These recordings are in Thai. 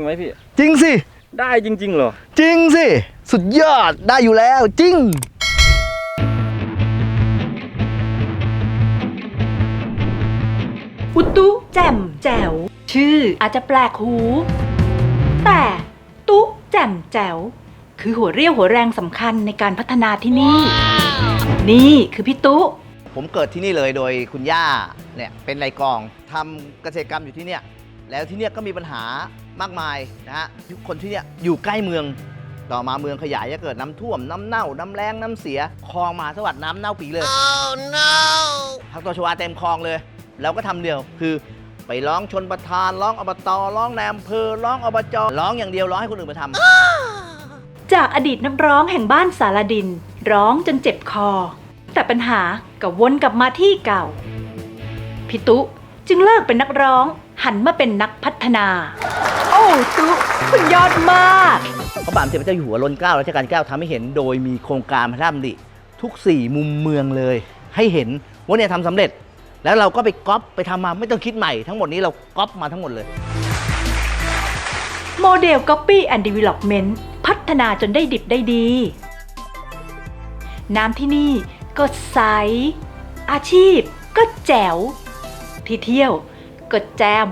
งไหมพี่ จริงสิ ได้จริง ๆ เหรอ จริงสิ สุดยอดได้อยู่แล้วจริง อุตุแจ่มแจ๋ว ชื่ออาจจะแปลกหู แต่ตุ๊แจ่มแจ๋ว คือหัวเรี่ยวหัวแรงสำคัญในการพัฒนาที่นี่ นี่คือพี่ตุ๊ ผมเกิดที่นี่เลยโดยคุณย่าเนี่ยเป็นนายกองทำเกษตรกรรมอยู่ที่เนี่ย แล้วที่เนี่ยก็มีปัญหามากมายนะฮะคนที่เนี่ยอยู่ใกล้เมือง ต่อมาเมืองขยายจะเกิดน้ำท่วม น้ำเน่า น้ำแรงน้ำเสียคลองมหาสวัสดิ์น้ำเน่าปีเลย oh, no พักตชวาเต็มคลองเลยเราก็ทำเดียวคือไปร้องชนประธานร้องอบตร้องนายอำเภอร้องอบจร้องอย่างเดียวร้องให้คนอื่นมาทำ จากอดีตนักร้องแห่งบ้านสารดิน ร้องจนเจ็บคอ แต่ปัญหาก็วนกลับมาที่เก่าพี่ตุ๊ จึงเลิกเป็นนักร้อง หันมาเป็นนักพัฒนา โอ้ตุ๊คุณยอดมาก พระบาทสมเด็จพระเจ้าอยู่หัวรัชกาลรัชกาลที่เก้าทำให้เห็นโดยมีโครงการพระราชดำริทุกสี่มุมเมืองเลย ให้เห็นว่าเนี่ยทำสำเร็จ แล้วเราก็ไปก๊อปไปทำมาไม่ต้องคิดใหม่ทั้งหมดนี้เราก๊อปมาทั้งหมดเลย โมเดล Copy and Development พัฒนาจนได้ดิบได้ดี น้ำที่นี่ก็ใส อาชีพก็แจ๋ว ที่เที่ยวก็แจม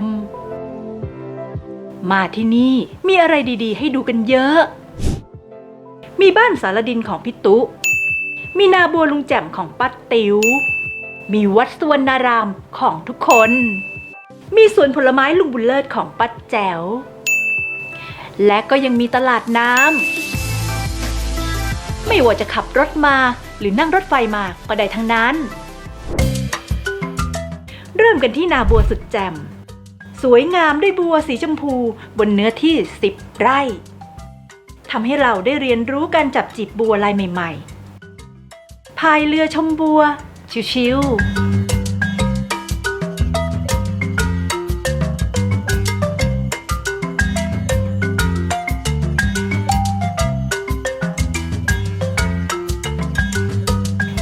มาที่นี่มีอะไรดีๆ ให้ดูกันเยอะ มีบ้านสารดินของพี่ตุ มีนาบัวลุงแจ่มของป้าติวมีวัดสวรรณารามของทุกคน มีสวนผลไม้ลุงบุญเลิศของป้าแจ๋ว และก็ยังมีตลาดน้ำ ไม่ว่าจะขับรถมาหรือนั่งรถไฟมาก็ได้ทั้งนั้น ริ่มกันที่นาบัวสุดแจ่ม สวยงามด้วยบัวสีชมพูบนเนื้อที่ 10 ไร่ทำให้เราได้เรียนรู้การจับจีบบัวลายใหม่ ๆ พายเรือชมบัว ชิวๆ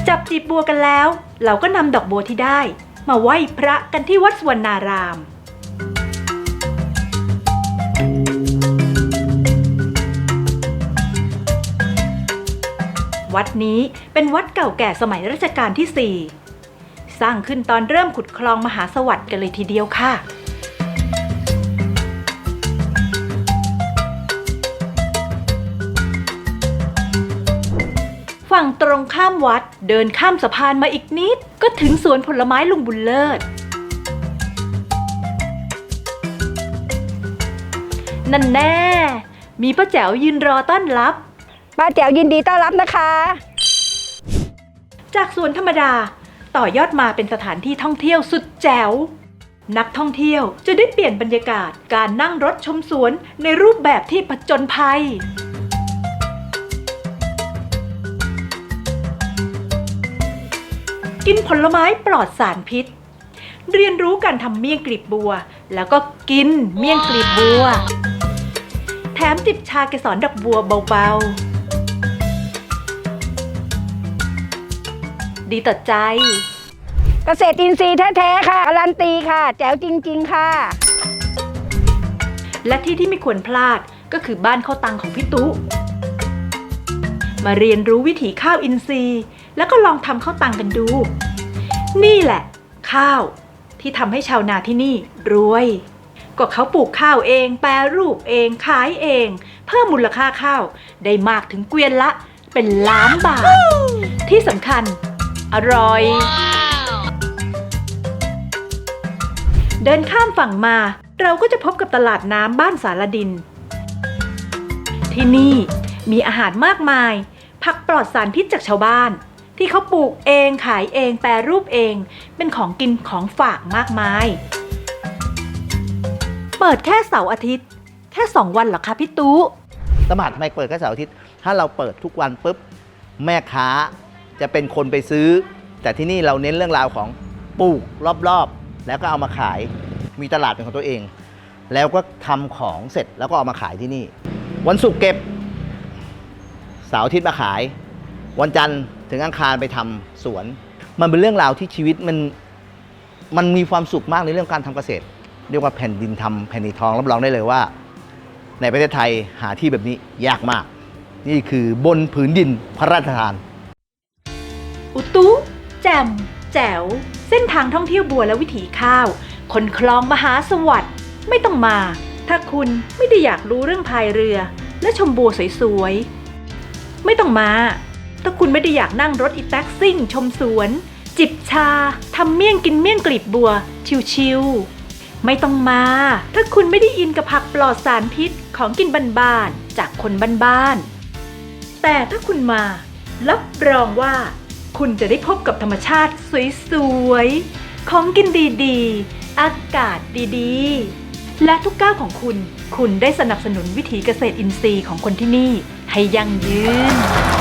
จับจีบบัวกันแล้ว เราก็นำดอกบัวที่ได้ มาไหว้พระกันที่วัดสวรรณาราม วัดนี้เป็นวัดเก่าแก่สมัยรัชกาลที่ 4 สร้างขึ้นตอนเริ่มขุดคลองมหาสวัสดิ์กันเลยทีเดียวค่ะ ฝั่งตรงข้ามวัด เดินข้ามสะพานมาอีกนิด ก็ถึงสวนผลไม้ลุงบุญเลิศ นั่นแน่ มีป้าแจ๋วยืนรอต้อนรับ ป้าแจ๋วยินดีต้อนรับนะคะ จากสวนธรรมดา ต่อยอดมาเป็นสถานที่ท่องเที่ยวสุดแจ๋ว นักท่องเที่ยวจะได้เปลี่ยนบรรยากาศการนั่งรถชมสวนในรูปแบบที่ผจญภัย กินผลไม้ปลอดสารพิษ เรียนรู้การทำเมี่ยงกลีบบัว แล้วก็กินเมี่ยงกลีบบัว แถมจิบชาเกสรดอกบัวเบาๆ ดีต่อใจ เกษตรอินทรีย์แท้ๆค่ะการันตีค่ะ แจ๋วจริง ๆ ค่ะ และที่ที่ไม่ควรพลาดก็คือบ้านข้าวตังของพี่ตุมาเรียนรู้วิถีข้าวอินทรีย์ แล้วก็ลองทำข้าวตังกันดู นี่แหละ ข้าวที่ทำให้ชาวนาที่นี่รวย ก็เขาปลูกข้าวเอง แปรรูปเองขายเอง เพิ่มมูลค่าข้าวได้มากถึงเกวียนละ เป็นล้านบาท ที่สำคัญ อร่อย เดินข้ามฝั่งมา เราก็จะพบกับตลาดน้ำบ้านสารดิน ที่นี่มีอาหารมากมาย ผักปลอดสารพิษจากชาวบ้าน ที่เขาปลูกเองขายเองแปรรูปเอง เป็นของกินของฝากมากมาย เปิดแค่เสาร์อาทิตย์ แค่สองวันเหรอคะพี่ตู้ตลาดไม่เปิดแค่เสาร์อาทิตย์ ถ้าเราเปิดทุกวันปุ๊บแม่ค้าจะเป็นคนไปซื้อ แต่ที่นี่เราเน้นเรื่องราวของปลูกรอบๆ แล้วก็เอามาขาย มีตลาดเป็นของตัวเอง แล้วก็ทำของเสร็จแล้วก็เอามาขายที่นี่ วันศุกร์เก็บเสาร์อาทิตย์มาขาย วันจันทร์ถึงอังคารไปทำสวน มันเป็นเรื่องราวที่ชีวิตมันมันมีความสุขมากในเรื่องการทำเกษตร เรียกว่าแผ่นดินทำแผ่นดินทองรับรองได้เลยว่า ในประเทศไทยหาที่แบบนี้ยากมาก นี่คือบนผืนดินพระราชทาน อุตุแจมแจ๋ว เส้นทางท่องเที่ยวบัวและวิถีข้าว คนคลองมหาสวัสดิ์ไม่ต้องมา ถ้าคุณไม่ได้อยากรู้เรื่องพายเรือ และชมบัวสวยๆไม่ต้องมา ถ้าคุณไม่ได้อยากนั่งรถอีแท็กซิ่งชมสวน จิบชาทำเมี่ยงกินเมี่ยงกลีบบัว ชิวๆไม่ต้องมา ถ้าคุณไม่ได้อินกับผักปลอดสารพิษของกินบ้านๆจากคนบ้านๆแต่ถ้าคุณมา รับรองว่า คุณจะได้พบกับธรรมชาติสวยๆของกินดีๆ อากาศดีๆ และทุกก้าวของคุณ คุณได้สนับสนุนวิถีเกษตรอินทรีย์ของคนที่นี่ให้ยั่งยืน